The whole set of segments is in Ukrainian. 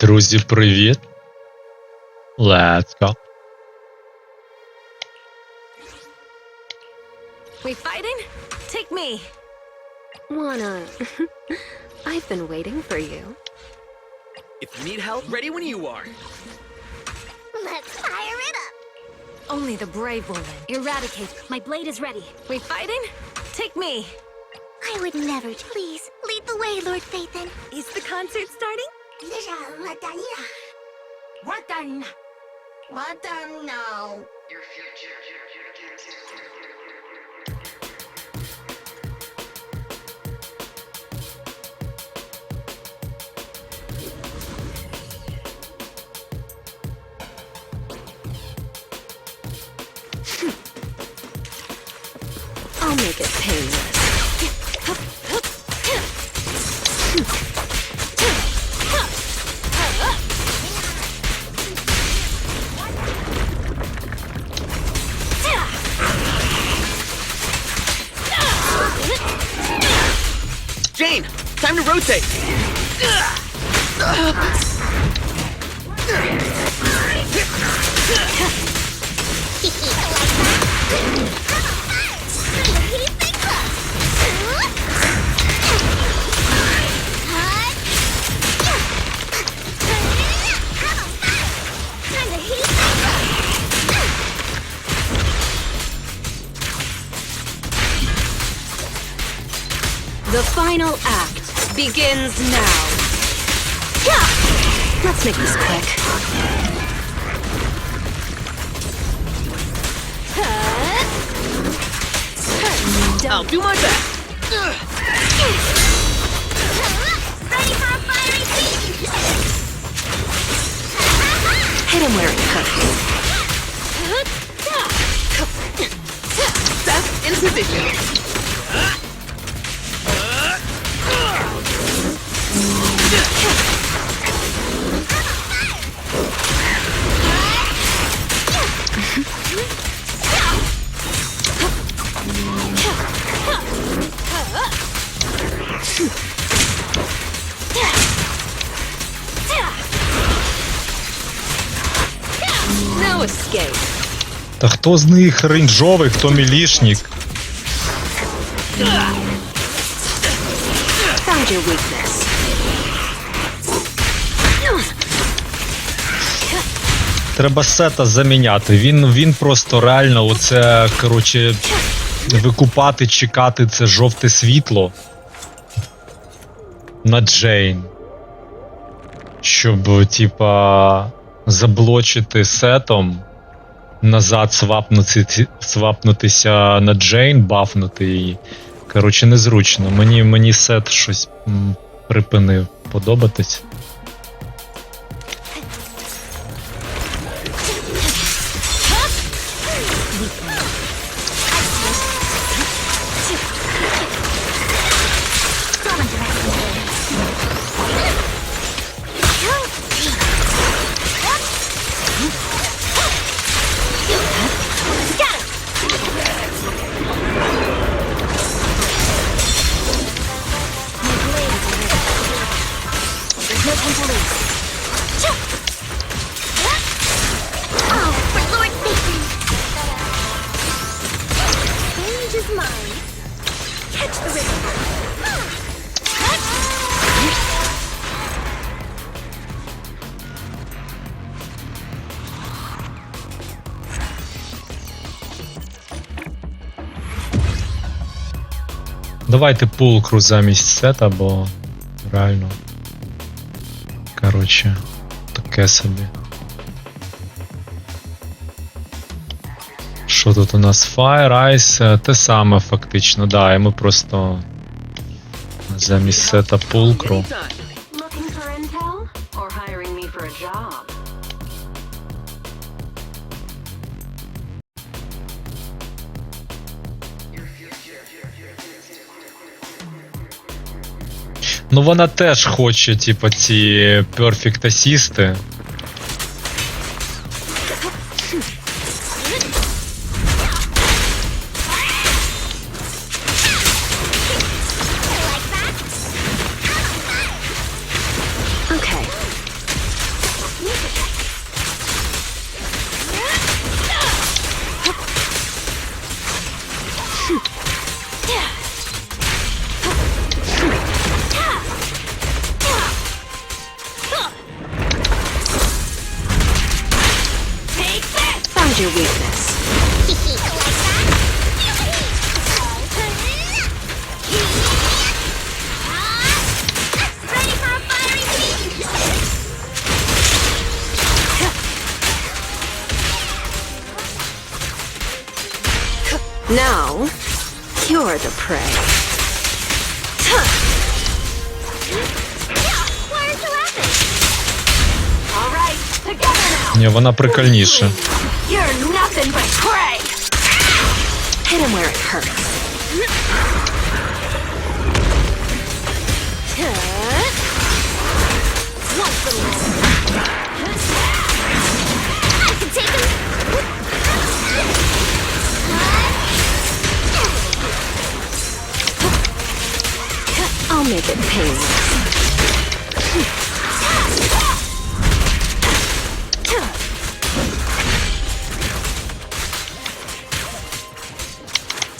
Друзі, привіт. Let's go. We fighting? Take me. Wanna. I've been waiting for you. If you need help, ready when you are. Let's fire it up. Only the brave will win. Eradicate, my blade is ready. We fighting? Take me. I would never. Please, lead the way, Lord Phaethon. Is the concert starting? Lira, mata, lira. Watan. Your future. I'll make it pay 때. Begins now. Yeah! Let's make this quick. I'll do my best. Ready for a fiery feast. Hit him where it hurts. Step in хто з них рейнджовий, хто мілішник? Треба сета заміняти. Він, він просто реально, оце, коротше, викупати, чекати це жовте світло на Джейн. Щоб, типа, заблочити сетом, назад свапнути, свапнутися на Джейн, бафнути її. Коротше, незручно. Мені, мені сет щось припинив подобатись. Давайте пулкру замість сета, бо реально. Коротше, таке собі. Що тут у нас? Fire Ice, е, те саме фактично, да, і ми просто замість сета пулкру. Ну вона теж хоче, типу, ці перфект асісти. Now, you're the prey. Why aren't you laughing? All right, together now. Ні, вона прикольніша. You're nothing but prey. Hit him where it hurts. One for make it painless.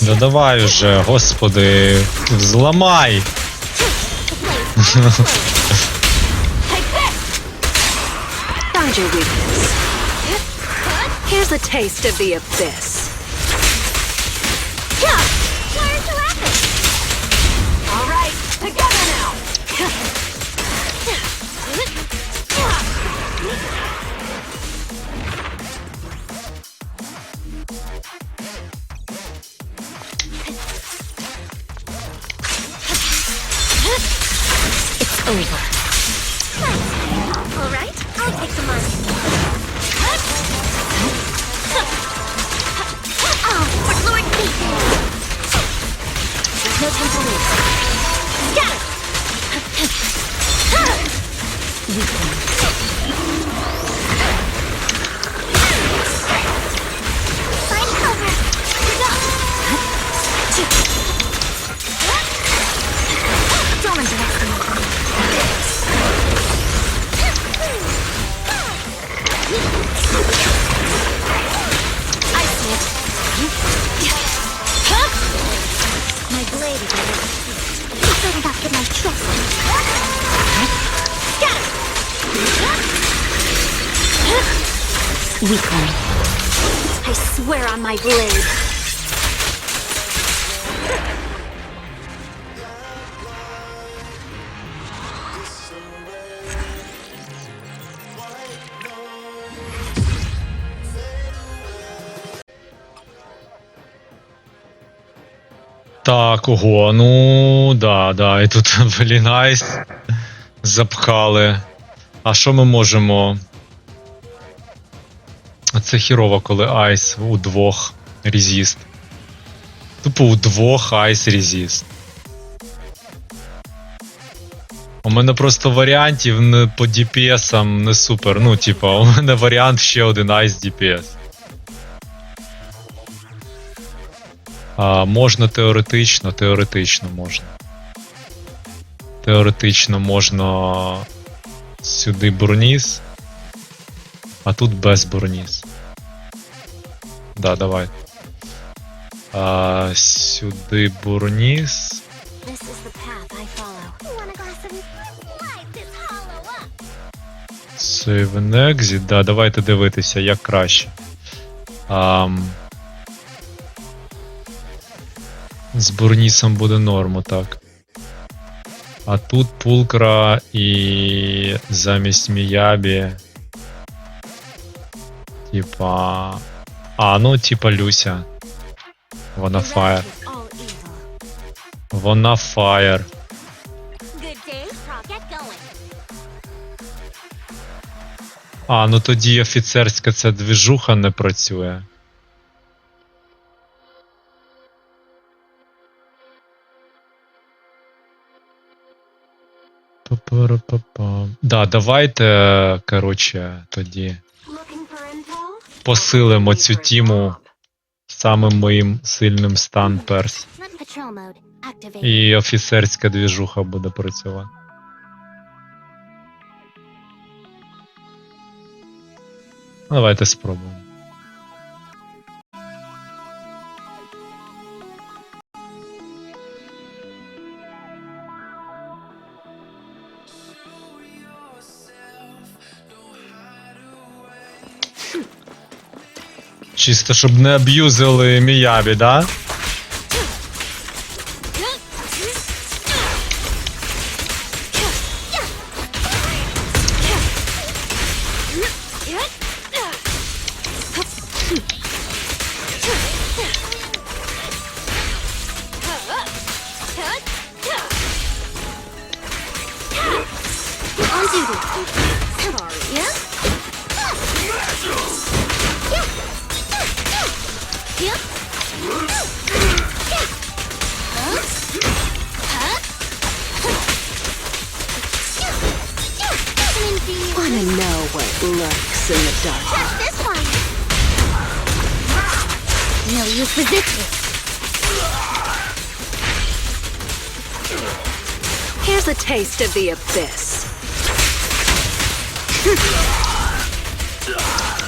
Да давай уже, господи, weakness. Here's a taste of the abyss. Recon. Weakling. I swear on my blade. Так, ого, ну да, да, і тут блін, айс запхали. А що ми можемо? Це хірово, коли айс у двох резіст. Тупо у двох айс резіст. У мене просто варіантів по DPS не супер. Ну, типа, у мене варіант ще один айс DPS. А, можна теоретично, теоретично можна. Теоретично можна сюди бурніс, а тут без бурніс. Да, давай. А, сюди бурніс. Save and exit. Да, давайте дивитися, як краще. Ам... З бурнісом буде норму, так. А тут пулкра і замість Міябі. Типа. А, ну, типа Люся. Вона фаєр. Вона фаєр. А, ну тоді офіцерська ця двіжуха не працює. Па-пара-па-па. Да, давайте, коротше, тоді Looking for intel? Посилимо цю тіму самим моїм сильним стан перс. І офіцерська двіжуха буде працювати. Давайте спробуємо. Чисто, щоб не аб'юзили Міябі, да? Yeah? Wanna know what lurks in the dark? Just this one. No use resisting. Here's a taste of the abyss.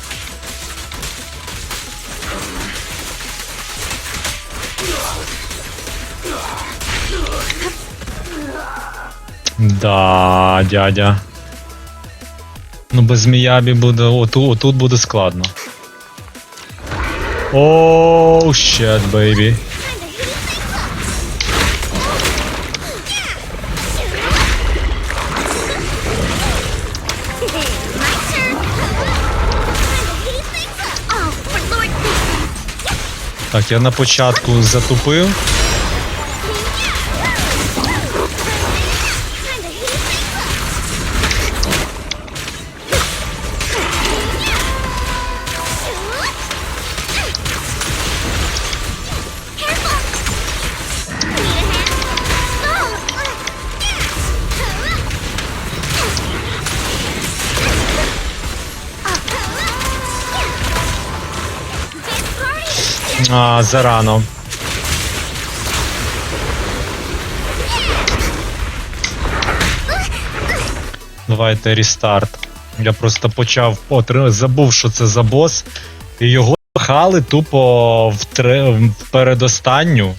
Да, дядя. Ну без Міябі буде. Оту, отут буде складно. Оу, щет, бейбі. Oh, for Lord Так, я на початку затупив. А, зарано. Давайте рестарт. Я просто почав отримати, забув, що це за бос. І його хали тупо в, тре... в передостанню.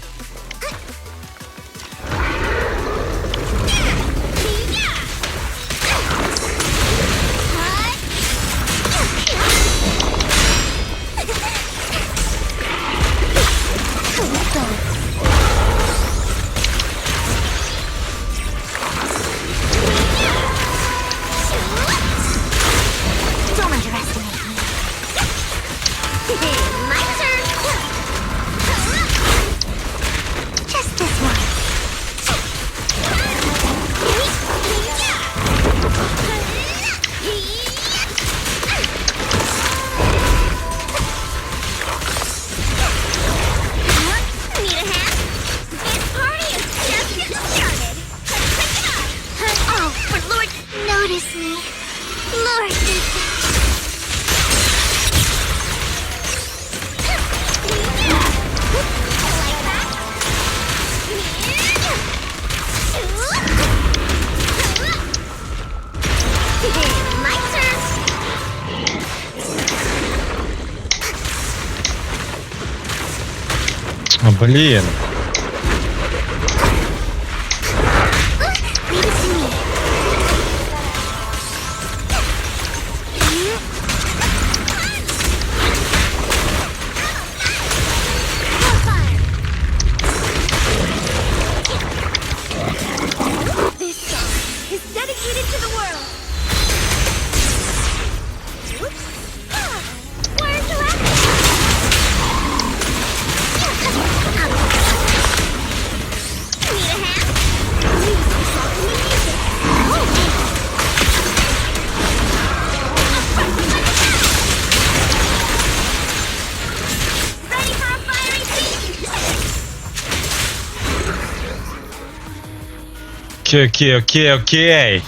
Блін. Окей, окей, окей, окей.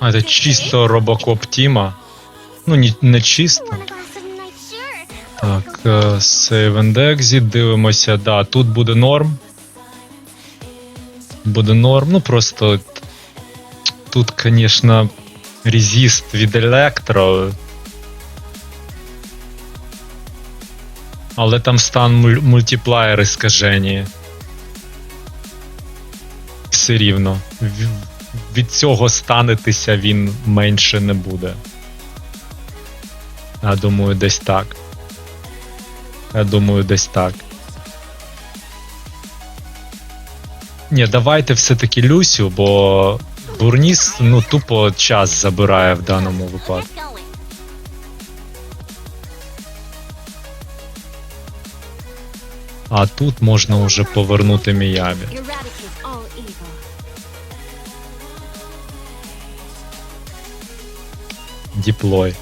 А, это чисто робокоп Тима. Ну, не, не чисто. Так, е, Save and Exit, дивимося, да, тут буде норм. Буде норм, ну просто тут, звісно, резист від електро. Але там стан муль- мультиплеєри скажені. Все рівно. Від цього станетися він менше не буде. Я думаю, десь так. Я думаю, десь так. Ні, давайте все-таки Люсю, бо Бурніс ну тупо час забирає в даному випадку. А тут можна вже повернути. Eradicate. Діплой.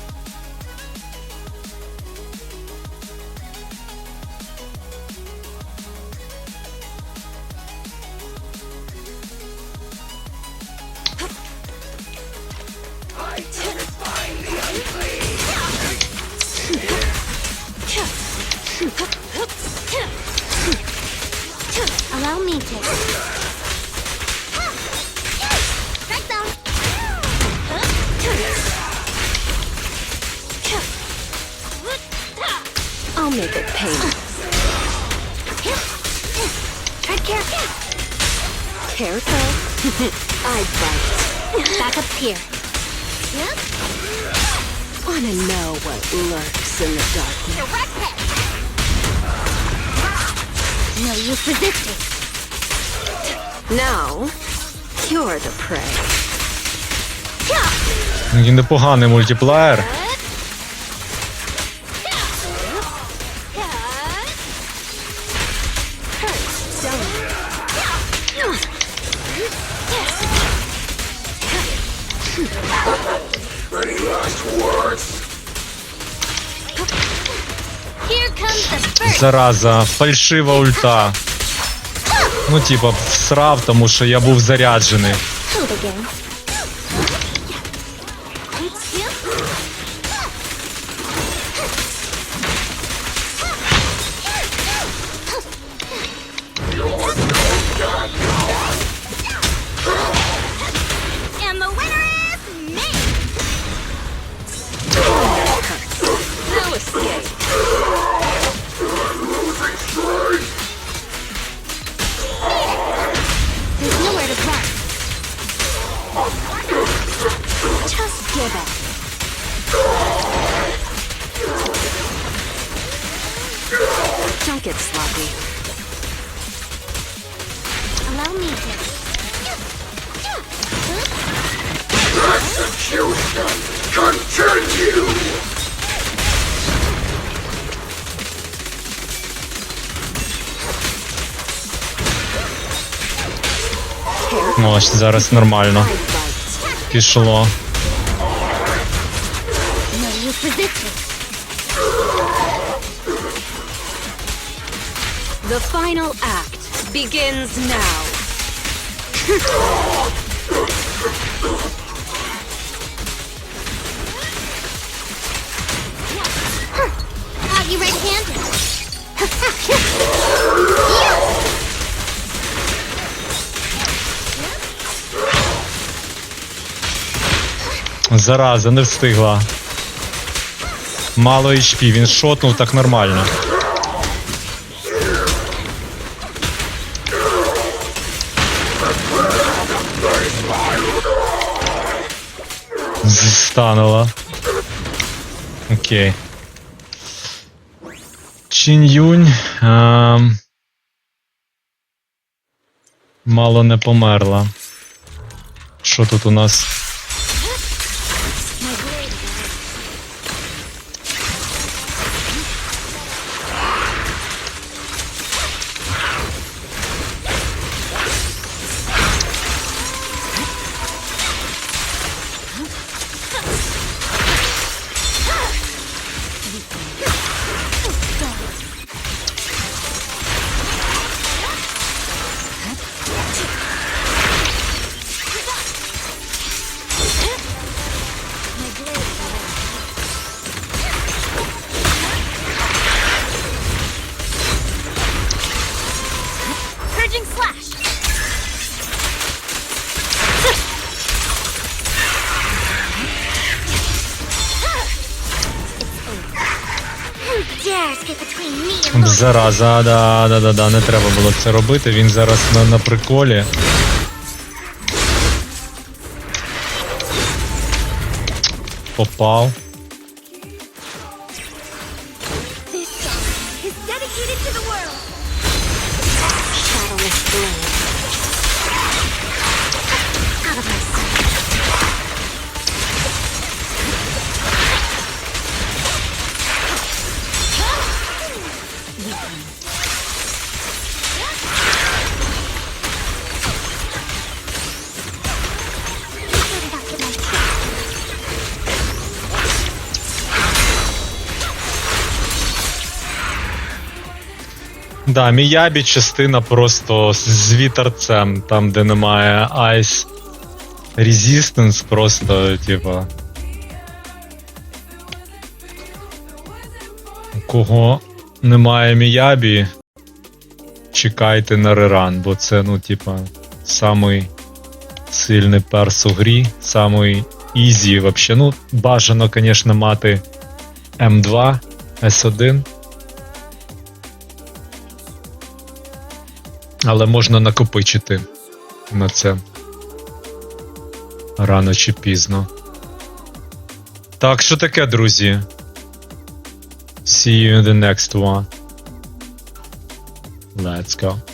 Painless. Careful. Careful. I bite. Back up here. Yep. Wanna know what lurks in the darkness? Direct hit. No use resisting. Now, you're the prey. І Непоганий мультиплеєр. Here comes the first. Зараза, фальшива ульта. Ну, типа, всрав, тому що я був заряджений. Allow me Ну, ось зараз нормально. Пішло. The final act begins now. Ah, you right-handed. Зараза, не встигла. Мало HP, він шотнув так нормально. Зістанула. Окей. Чинь-юнь. А... Мало не померла. Що тут у нас? Зараза, да, да, да, да, не треба було це робити. Він зараз на, на приколі. Попав. Да, Міябі частина просто з- вітерцем, там, де немає Ice Resistance, просто, типа. Кого немає Міябі, чекайте на реран, бо це, ну, типа, самий сильний перс у грі, самий ізі вообще. Ну, бажано, звісно, мати М2, С1. Але можна накопичити на це рано чи пізно. Так, що таке, друзі? See you in the next one. Let's go.